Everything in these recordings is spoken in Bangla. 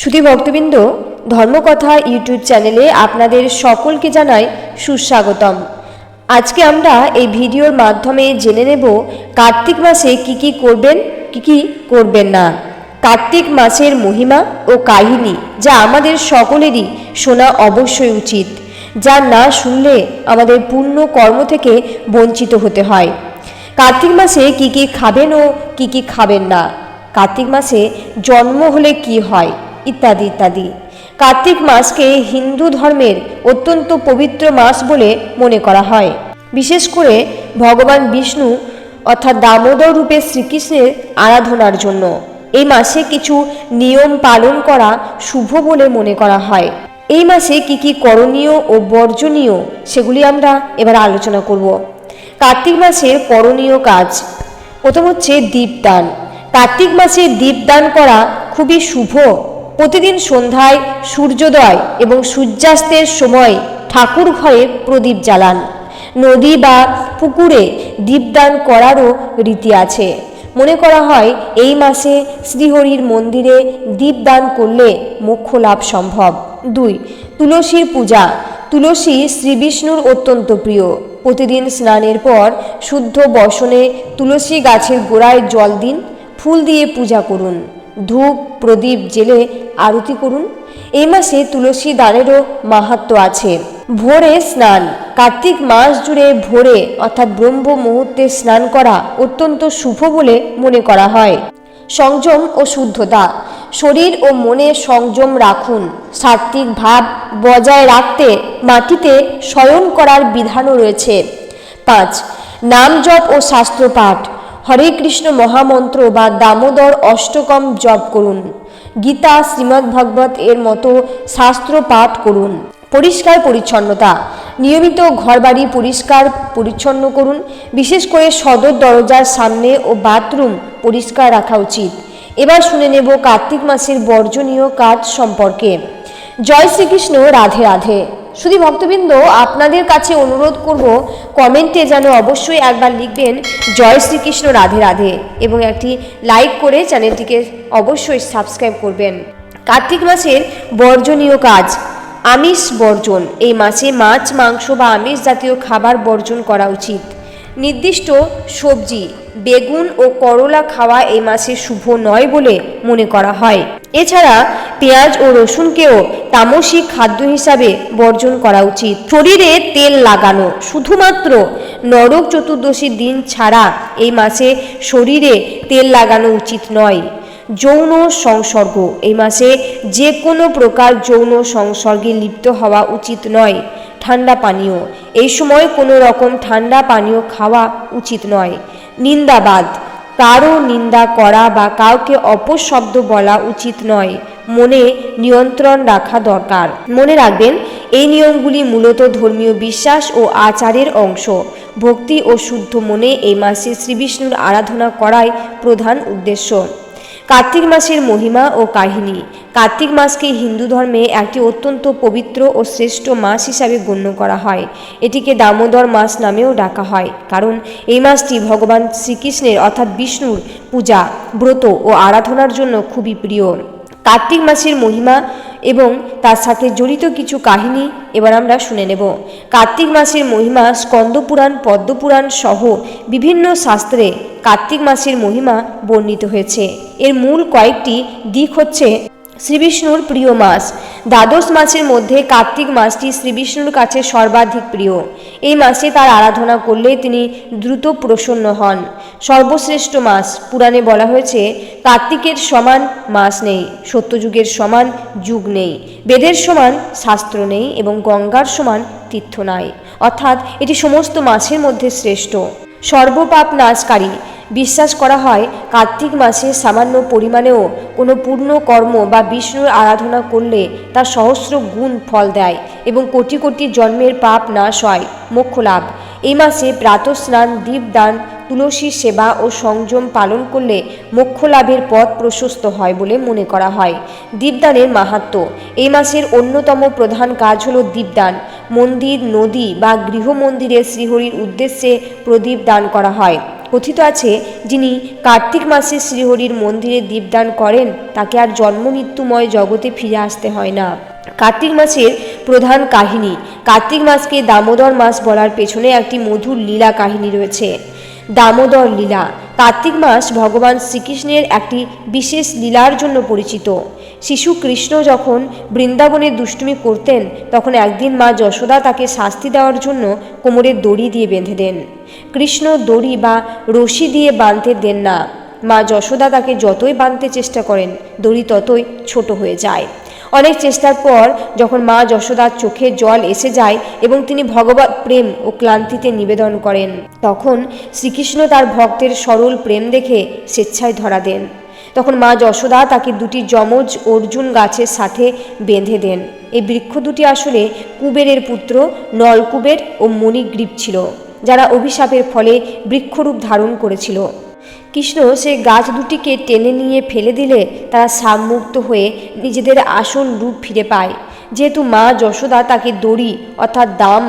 সুধী ভক্তবৃন্দ, ধর্মকথা ইউটিউব চ্যানেলে আপনাদের সকলকে জানাই সুস্বাগতম। আজকে আমরা এই ভিডিওর মাধ্যমে জেনে নেব কার্তিক মাসে কি কি করবেন, কি কি করবেন না। কার্তিক মাসের মহিমা ও কাহিনী যা আমাদের সকলেরই শোনা অবশ্যই উচিত, যা না শুনলে আমাদের পূর্ণ কর্ম থেকে বঞ্চিত হতে হয়। কার্তিক মাসে কি কি খাবেন ও কি কি খাবেন না? কার্তিক মাসে জন্ম হলে কি হয়? ইত্যাদি ইত্যাদি। কার্তিক মাসকে হিন্দু ধর্মের অত্যন্ত পবিত্র মাস বলে মনে করা হয়। বিশেষ করে ভগবান বিষ্ণু, অর্থাৎ দামোদর রূপে শ্রীকৃষ্ণের আরাধনার জন্য। এই মাসে কিছু নিয়ম পালন করা শুভ বলে মনে করা হয়। এই মাসে কি কি করণীয় ও বর্জনীয় সেগুলি আমরা এবার আলোচনা করব। কার্তিক মাসের করণীয় কাজ। প্রথম হচ্ছে দীপদান। কার্তিক মাসে দীপদান করা খুবই শুভ প্রতিদিন সন্ধ্যায় সূর্যোদয় এবং সূর্যাস্তের সময় ঠাকুর ঘরে প্রদীপ জ্বালান। নদী বা পুকুরে দীপদান করারও রীতি আছে। মনে করা হয়, এই মাসে শ্রীহরির মন্দিরে দীপদান করলে মোক্ষ লাভ সম্ভব। দুই, তুলসীর পূজা। তুলসী শ্রীবিষ্ণুর অত্যন্ত প্রিয়। প্রতিদিন স্নানের পর শুদ্ধ বসনে তুলসী গাছের গোড়ায় জল দিন, ফুল দিয়ে পূজা করুন। ধূপ, প্রদীপ, জেলে আরতি করুন। এই মাসে তুলসী দানেরও মাহাত্ম আছে। ভোরে স্নান। কার্তিক মাস জুড়ে ভোরে, অর্থাৎ ব্রহ্ম মুহূর্তে স্নান করা অত্যন্ত শুভ বলে মনে করা হয়। সংযম ও শুদ্ধতা। শরীর ও মনে সংযম রাখুন। সাত্ত্বিক ভাব বজায় রাখতে মাটিতে শয়ন করার বিধানও রয়েছে। পাঁচ, নাম জপ ও শাস্ত্র পাঠ হরে কৃষ্ণ মহামন্ত্র বা দামোদর অষ্টকম জপ করুন। গীতা শ্রীমদ্ ভাগবত এর মতো শাস্ত্র পাঠ করুন। পরিষ্কার পরিচ্ছন্নতা। নিয়মিত ঘরবাড়ি পরিষ্কার পরিচ্ছন্ন করুন। বিশেষ করে সদর দরজার সামনে ও বাথরুম পরিষ্কার রাখা উচিত। এবার শুনে নেব কার্তিক মাসের বর্জনীয় কাজ সম্পর্কে। জয় শ্রীকৃষ্ণ, রাধে রাধে। শুধু ভক্তবৃন্দ, আপনাদের কাছে অনুরোধ করব, কমেন্টে যেন অবশ্যই একবার লিখবেন, জয় শ্রীকৃষ্ণ, রাধে রাধে এবং একটি লাইক করে চ্যানেলটিকে অবশ্যই সাবস্ক্রাইব করবেন। কার্তিক মাসের বর্জনীয় কাজ, আমিষ বর্জন। এই মাসে মাছ, মাংস বা আমিষ জাতীয় খাবার বর্জন করা উচিত। নির্দিষ্ট সবজি, বেগুন ও করলা খাওয়া এই মাসে শুভ নয় বলে মনে করা হয়। এছাড়া পেঁয়াজ ও রসুনকেও তামসিক খাদ্য হিসাবে বর্জন করা উচিত। শরীরে তেল লাগানো, শুধুমাত্র নরক চতুর্দশীর দিন ছাড়া এই মাসে শরীরে তেল লাগানো উচিত নয়। যৌন সংসর্গ, এই মাসে যে কোনো প্রকার যৌন সংসর্গে লিপ্ত হওয়া উচিত নয়, ঠান্ডা পানীয়। এই সময় কোনো রকম ঠান্ডা পানীয় খাওয়া উচিত নয়। নিন্দাবাদ। কারও নিন্দা করা বা কাউকে অপশব্দ বলা উচিত নয়। মনে নিয়ন্ত্রণ রাখা দরকার। মনে রাখবেন, এই নিয়মগুলি মূলত ধর্মীয় বিশ্বাস ও আচারের অংশ। ভক্তি ও শুদ্ধ মনে এই মাসে শ্রীবিষ্ণুর আরাধনা করাই প্রধান উদ্দেশ্য। কার্তিক মাসের মহিমা ও কাহিনী। কার্তিক মাসকে হিন্দু ধর্মে একটি অত্যন্ত পবিত্র ও শ্রেষ্ঠ মাস হিসাবে গণ্য করা হয়। এটিকে দামোদর মাস নামেও ডাকা হয়, কারণ এই মাসটি ভগবান শ্রীকৃষ্ণের অর্থাৎ বিষ্ণুর পূজা, ব্রত ও আরাধনার জন্য খুবই প্রিয়। কার্তিক মাসের মহিমা এবং তার সাথে জড়িত কিছু কাহিনী এবার আমরা শুনে নেব। কার্তিক মাসের মহিমা স্কন্দপুরাণ, পদ্মপুরাণ সহ বিভিন্ন শাস্ত্রে কার্তিক মাসের মহিমা বর্ণিত হয়েছে। এর মূল কয়েকটি দিক হচ্ছে শ্রীবিষ্ণুর প্রিয় মাস। দ্বাদশ মাসের মধ্যে কার্তিক মাসটি শ্রীবিষ্ণুর কাছে সর্বাধিক প্রিয়। এই মাসে তার আরাধনা করলে তিনি দ্রুত প্রসন্ন হন। সর্বশ্রেষ্ঠ মাস, পুরাণে বলা হয়েছে, কার্তিকের সমান মাস নেই, সত্যযুগের সমান যুগ নেই। বেদের সমান শাস্ত্র নেই এবং গঙ্গার সমান তীর্থ নাই। অর্থাৎ এটি সমস্ত মাসের মধ্যে শ্রেষ্ঠ। সর্বপাপ নাশকারী বিশ্বাস করা হয়, কার্তিক মাসে সামান্য পরিমাণেও কোনো পূর্ণ কর্ম বা বিষ্ণুর আরাধনা করলে তা সহস্র গুণ ফল দেয় এবং কোটি কোটি জন্মের পাপ নাশ হয়, মোক্ষ লাভ। এই মাসে প্রাতঃস্নান, দীপদান তুলসী সেবা ও সংযম পালন করলে মোক্ষ লাভের পথ প্রশস্ত হয় বলে মনে করা হয়। দীপদানের মাহাত্ম। এই মাসের অন্যতম প্রধান কাজ হল দীপদান। মন্দির, নদী বা গৃহ মন্দিরে শ্রীহরির উদ্দেশ্যে প্রদীপ দান করা হয়। কথিত আছে যিনি কার্তিক মাসে শ্রীহরির মন্দিরে দীপদান করেন, তাকে আর জন্ম মৃত্যুময় জগতে ফিরে আসতে হয় না। কার্তিক মাসের প্রধান কাহিনী, কার্তিক মাসকে দামোদর মাস বলার পেছনে একটি মধুর লীলা কাহিনী রয়েছে। দামোদর লীলা, কার্তিক মাস ভগবান শ্রীকৃষ্ণের একটি বিশেষ লীলার জন্য পরিচিত। শিশু কৃষ্ণ যখন বৃন্দাবনে দুষ্টুমি করতেন, তখন একদিন মা যশোদা তাকে শাস্তি দেওয়ার জন্য কোমরে দড়ি দিয়ে বেঁধে দেন। কৃষ্ণ দড়ি বা রশি দিয়ে বাঁধতে দেন না। মা যশোদা তাকে যতই বাঁধতে চেষ্টা করেন, দড়ি ততই ছোট হয়ে যায়। অনেক চেষ্টার পর যখন মা যশোদার চোখে জল এসে যায় এবং তিনি ভগবত প্রেম ও ক্লান্তিতে নিবেদন করেন, তখন শ্রীকৃষ্ণ তার ভক্তের সরল প্রেম দেখে স্বেচ্ছায় ধরা দেন। তখন মা যশোদা তাকে দুটি যমজ অর্জুন গাছের সাথে বেঁধে দেন। এই বৃক্ষ দুটি আসলে কুবেরের পুত্র, নলকুবের ও মণিগ্রীব ছিল, যারা অভিশাপের ফলে বৃক্ষরূপ ধারণ করেছিল। কৃষ্ণ সে গাছ দুটিকে টেনে নিয়ে ফেলে দিলে তারা সাবমুক্ত হয়ে নিজেদের আসল রূপ ফিরে পায়। যেহেতু মা যশোদা তাকে দড়ি অর্থাৎ দাম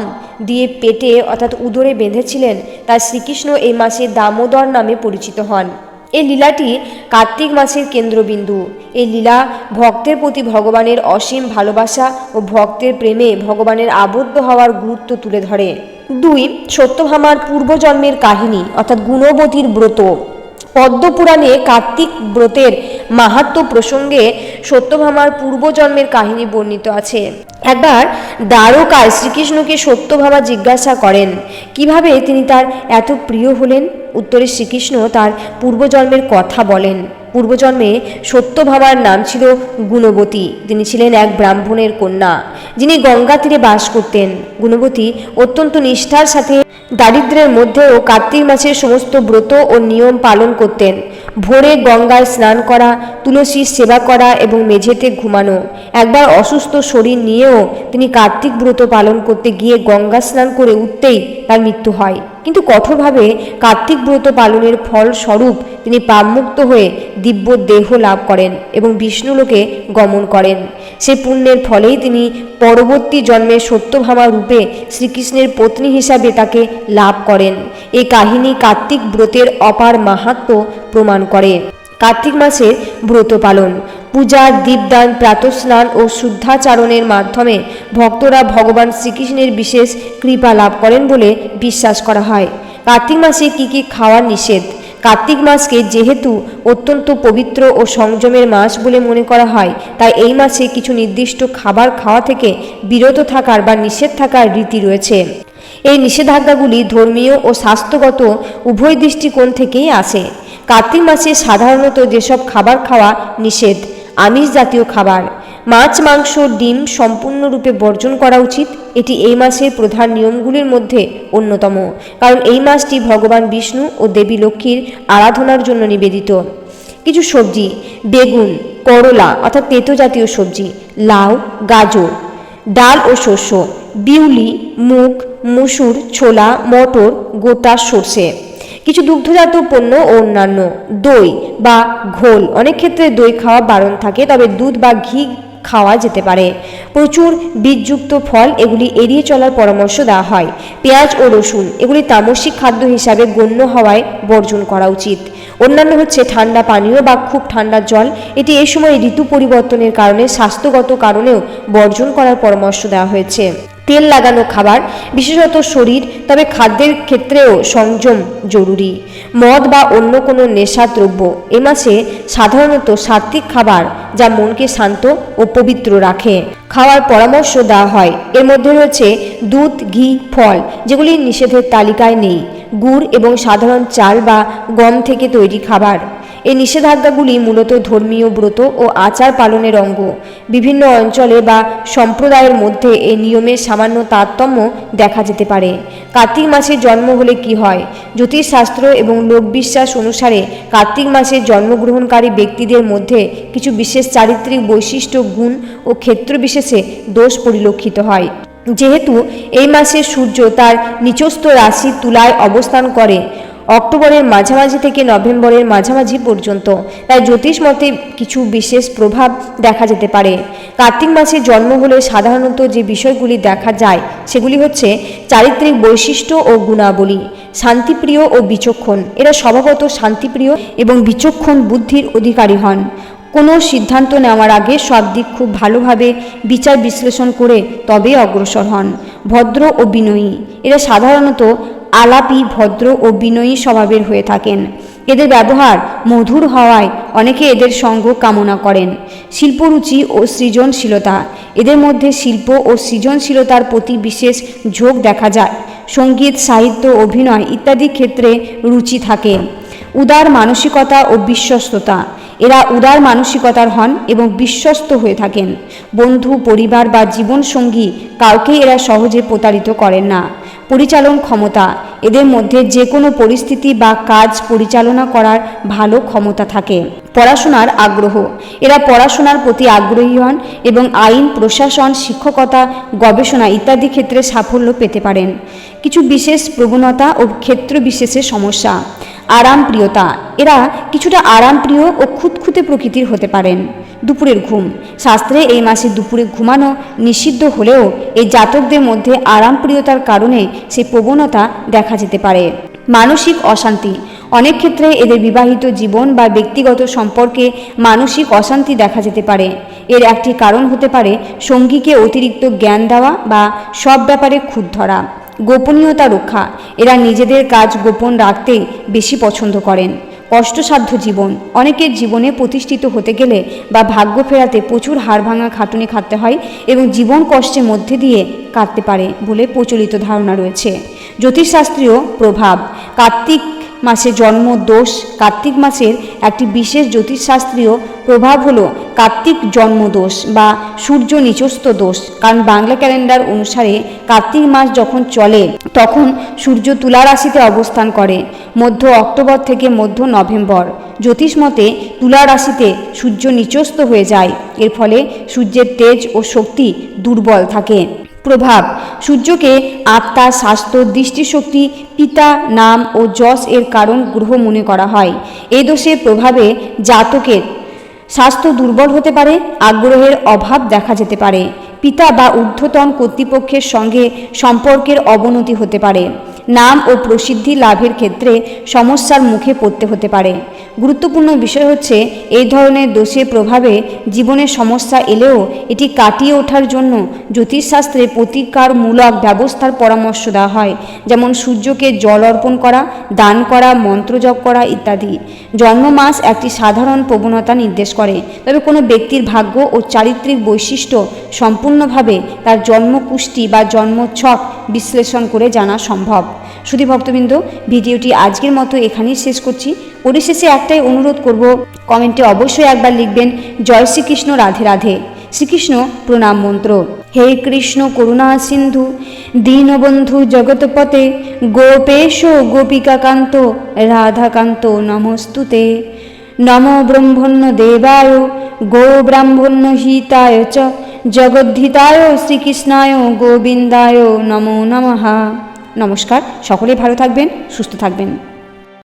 দিয়ে পেটে অর্থাৎ উদরে বেঁধেছিলেন, তাই শ্রীকৃষ্ণ এই মাসে দামোদর নামে পরিচিত হন। এই লীলাটি কার্তিক মাসের কেন্দ্রবিন্দু। এই লীলা ভক্তের প্রতি ভগবানের অসীম ভালোবাসা ও ভক্তের প্রেমে ভগবানের আবদ্ধ হওয়ার গুরুত্ব তুলে ধরে। দুই, সত্যভামার পূর্বজন্মের কাহিনী, অর্থাৎ গুণবতীর ব্রত। পদ্মপুরাণে কার্তিক ব্রতের মাহাত্ম্য প্রসঙ্গে সত্যভামার পূর্বজন্মের কাহিনী বর্ণিত আছে। একবার দ্বারকায় শ্রীকৃষ্ণকে সত্যভামা জিজ্ঞাসা করেন, কীভাবে তিনি তার এত প্রিয় হলেন? উত্তরে শ্রীকৃষ্ণ তার পূর্বজন্মের কথা বলেন। পূর্বজন্মে সত্যভামার নাম ছিল গুণবতী। তিনি ছিলেন এক ব্রাহ্মণের কন্যা। যিনি গঙ্গা তীরে বাস করতেন। গুণবতী অত্যন্ত নিষ্ঠার সাথে দারিদ্র্যের মধ্যেও কার্তিক মাসের সমস্ত ব্রত ও নিয়ম পালন করতেন। ভোরে গঙ্গায় স্নান করা, তুলসীর সেবা করা এবং মেঝেতে ঘুমানো। একবার অসুস্থ শরীর নিয়েও তিনি কার্তিক ব্রত পালন করতে গিয়ে গঙ্গা স্নান করে উঠতেই তার মৃত্যু হয়। কঠোরভাবে কার্তিক ব্রত পালনের ফলস্বরূপ তিনি পাপমুক্ত হয়ে দিব্য দেহ লাভ করেন এবং বিষ্ণুলোকে গমন করেন। সে পুণ্যের ফলেই তিনি পরবর্তী জন্মে সত্যভামা রূপে শ্রীকৃষ্ণের পত্নী হিসাবে তাকে লাভ করেন। এই কাহিনী কার্তিক ব্রতের অপার মাহাত্ম্য প্রমাণ করে। কার্তিক মাসের ব্রত পালন। পূজা দীপদান, প্রাতস্নান ও শুদ্ধাচারণের মাধ্যমে ভক্তরা ভগবান শ্রীকৃষ্ণের বিশেষ কৃপা লাভ করেন বলে বিশ্বাস করা হয়। কার্তিক মাসে কী কী খাওয়া নিষেধ? কার্তিক মাসকে যেহেতু অত্যন্ত পবিত্র ও সংযমের মাস বলে মনে করা হয়, তাই এই মাসে কিছু নির্দিষ্ট খাবার খাওয়া থেকে বিরত থাকার বা নিষেধ থাকার রীতি রয়েছে। এই নিষেধাজ্ঞাগুলি ধর্মীয় ও স্বাস্থ্যগত উভয় দৃষ্টিকোণ থেকেই আসে। কার্তিক মাসে সাধারণত যেসব খাবার খাওয়া নিষেধ আমিষ জাতীয় খাবার। মাছ, মাংস, ডিম সম্পূর্ণরূপে বর্জন করা উচিত। এটি এই মাসের প্রধান নিয়মগুলির মধ্যে অন্যতম। কারণ এই মাসটি ভগবান বিষ্ণু ও দেবী লক্ষ্মীর আরাধনার জন্য নিবেদিত। কিছু সবজি, বেগুন, করলা অর্থাৎ তেতো জাতীয় সবজি, লাউ, গাজর, ডাল ও শস্য, বিউলি, মুগ, মুসুর, ছোলা, মটর, গোটা সর্ষে। কিছু দুগ্ধজাত পণ্য ও অন্যান্য, দই বা ঘোল। অনেক ক্ষেত্রে দই খাওয়া বারণ থাকে, তবে দুধ বা ঘি খাওয়া যেতে পারে। প্রচুর বীজযুক্ত ফল এগুলি এড়িয়ে চলার পরামর্শ দেওয়া হয়। পেঁয়াজ ও রসুন, এগুলি তামসিক খাদ্য হিসাবে গণ্য হওয়ায় বর্জন করা উচিত। অন্যান্য হচ্ছে ঠান্ডা পানীয় বা খুব ঠান্ডা জল। এটি এই সময় ঋতু পরিবর্তনের কারণে স্বাস্থ্যগত কারণেও বর্জন করার পরামর্শ দেওয়া হয়েছে। তেল লাগানো খাবার, বিশেষত শরীর, তবে খাদ্যের ক্ষেত্রেও সংযম জরুরি। মদ বা অন্য কোনো নেশা দ্রব্য এ মাসে সাধারণত সাত্ত্বিক খাবার যা মনকে শান্ত ও পবিত্র রাখে। খাওয়ার পরামর্শ দেওয়া হয়। এর মধ্যে রয়েছে দুধ, ঘি, ফল, যেগুলি নিষেধের তালিকায় নেই। গুড় এবং সাধারণ চাল বা গম থেকে তৈরি খাবার। এই নিষেধাজ্ঞাগুলি মূলত ধর্মীয় ব্রত ও আচার পালনের অঙ্গ। বিভিন্ন অঞ্চলে বা সম্প্রদায়ের মধ্যে এই নিয়মের সামান্য তারতম্য দেখা যেতে পারে। কার্তিক মাসে জন্ম হলে কি হয়? জ্যোতিষশাস্ত্র এবং লোকবিশ্বাস অনুসারে কার্তিক মাসে জন্মগ্রহণকারী ব্যক্তিদের মধ্যে কিছু বিশেষ চারিত্রিক বৈশিষ্ট্য, গুণ ও ক্ষেত্র বিশেষে দোষ পরিলক্ষিত হয়। যেহেতু এই মাসে সূর্য তার নিচস্থ রাশি তুলায় অবস্থান করে অক্টোবরের মাঝামাঝি থেকে নভেম্বরের মাঝামাঝি পর্যন্ত তাই জ্যোতিষ মতে কিছু বিশেষ প্রভাব দেখা যেতে পারে। কার্তিক মাসে জন্ম হলে সাধারণত যে বিষয়গুলি দেখা যায় সেগুলি হচ্ছে চারিত্রিক বৈশিষ্ট্য ও গুণাবলী, শান্তিপ্রিয় ও বিচক্ষণ। এরা স্বভাবত শান্তিপ্রিয় এবং বিচক্ষণ বুদ্ধির অধিকারী হন। কোনো সিদ্ধান্ত নেওয়ার আগে সব দিক খুব ভালোভাবে বিচার বিশ্লেষণ করে তবেই অগ্রসর হন। ভদ্র ও বিনয়ী। এরা সাধারণত আলাপি, ভদ্র ও বিনয়ী স্বভাবের হয়ে থাকেন। এদের ব্যবহার মধুর হওয়ায় অনেকে এদের সঙ্গ কামনা করেন। শিল্পরুচি ও সৃজনশীলতা। এদের মধ্যে শিল্প ও সৃজনশীলতার প্রতি বিশেষ ঝোঁক দেখা যায়। সংগীত, সাহিত্য, অভিনয় ইত্যাদি ক্ষেত্রে রুচি থাকে। উদার মানসিকতা ও বিশ্বস্ততা। এরা উদার মানসিকতার হন এবং বিশ্বস্ত হয়ে থাকেন। বন্ধু, পরিবার বা জীবনসঙ্গী কাউকে এরা সহজে প্রতারিত করেন না। পরিচালন ক্ষমতা। এদের মধ্যে যে কোনো পরিস্থিতি বা কাজ পরিচালনা করার ভালো ক্ষমতা থাকে। পড়াশোনার আগ্রহ। এরা পড়াশোনার প্রতি আগ্রহী হন এবং আইন, প্রশাসন, শিক্ষকতা, গবেষণা ইত্যাদি ক্ষেত্রে সাফল্য পেতে পারেন। কিছু বিশেষ প্রবণতা ও ক্ষেত্র বিশেষের সমস্যা। আরামপ্রিয়তা। এরা কিছুটা আরামপ্রিয় ও খুঁতখুঁতে প্রকৃতির হতে পারেন। দুপুরের ঘুম। শাস্ত্রে এই মাসে দুপুরে ঘুমানো নিষিদ্ধ হলেও এই জাতকদের মধ্যে আরামপ্রিয়তার কারণে সেই প্রবণতা দেখা যেতে পারে। মানসিক অশান্তি। অনেক ক্ষেত্রে এদের বিবাহিত জীবন বা ব্যক্তিগত সম্পর্কে মানসিক অশান্তি দেখা যেতে পারে। এর একটি কারণ হতে পারে সঙ্গীকে অতিরিক্ত জ্ঞান দেওয়া বা সব ব্যাপারে খুঁত ধরা। গোপনীয়তা রক্ষা। এরা নিজেদের কাজ গোপন রাখতে বেশি পছন্দ করেন। কষ্টসাধ্য জীবন। অনেকের জীবনে প্রতিষ্ঠিত হতে গেলে বা ভাগ্য ফেরাতে প্রচুর হাড় ভাঙা খাটুনি খাটতে হয় এবং জীবন কষ্টের মধ্যে দিয়ে কাটতে পারে বলে প্রচলিত ধারণা রয়েছে। জ্যোতিষশাস্ত্রীয় প্রভাব। কার্তিক মাসে জন্ম দোষ কার্তিক মাসের একটি বিশেষ জ্যোতিষশাস্ত্রীয় প্রভাব হলো কার্তিক জন্মদোষ বা সূর্য নিচস্থ দোষ। কারণ বাংলা ক্যালেন্ডার অনুসারে কার্তিক মাস যখন চলে, তখন সূর্য তুলা রাশিতে অবস্থান করে, মধ্য অক্টোবর থেকে মধ্য নভেম্বর। জ্যোতিষ মতে, তুলা রাশিতে সূর্য নিচস্থ হয়ে যায়। এর ফলে সূর্যের তেজ ও শক্তি দুর্বল থাকে। প্রভাব। সূর্যকে আত্মা, স্বাস্থ্য, দৃষ্টিশক্তি, পিতা, নাম ও যশ এর কারণ গ্রহ মনে করা হয়। এ দোষের প্রভাবে জাতকের স্বাস্থ্য দুর্বল হতে পারে, আগ্রহের অভাব দেখা যেতে পারে। পিতা বা ঊর্ধ্বতন কর্তৃপক্ষের সঙ্গে সম্পর্কের অবনতি হতে পারে। নাম ও প্রসিদ্ধি লাভের ক্ষেত্রে সমস্যার মুখে পড়তে হতে পারে। গুরুত্বপূর্ণ বিষয় হচ্ছে, এই ধরনের দোষের প্রভাবে জীবনের সমস্যা এলেও এটি কাটিয়ে ওঠার জন্য জ্যোতিষশাস্ত্রে প্রতিকারমূলক ব্যবস্থার পরামর্শ দেওয়া হয়, যেমন সূর্যকে জল অর্পণ করা, দান করা মন্ত্রজপ করা ইত্যাদি। জন্ম মাস একটি সাধারণ প্রবণতা নির্দেশ করে, তবে কোনো ব্যক্তির ভাগ্য ও চারিত্রিক বৈশিষ্ট্য সম্পূর্ণভাবে তার জন্মকুষ্টি বা জন্মছক বিশ্লেষণ করে জানা সম্ভব। শুধু ভক্তবৃন্দ, ভিডিওটি আজকের মতো এখানেই শেষ করছি। পরিশেষে একটাই অনুরোধ করব, কমেন্টে অবশ্যই একবার লিখবেন, জয় শ্রীকৃষ্ণ, রাধে রাধে। শ্রীকৃষ্ণ, প্রণাম মন্ত্র। হে কৃষ্ণ, করুণা সিন্ধু, দীনবন্ধু জগৎপতে গোপেশ গোপিকাকান্ত, রাধাকান্ত নমস্তুতে। নম ব্রহ্মণ্য দেবায়, গো ব্রাহ্মণ্য হিতায় চ, জগদ্ধিতায়, শ্রীকৃষ্ণায়, গোবিন্দায়, নমো নমঃ। নমস্কার সকলেই ভালো থাকবেন সুস্থ থাকবেন।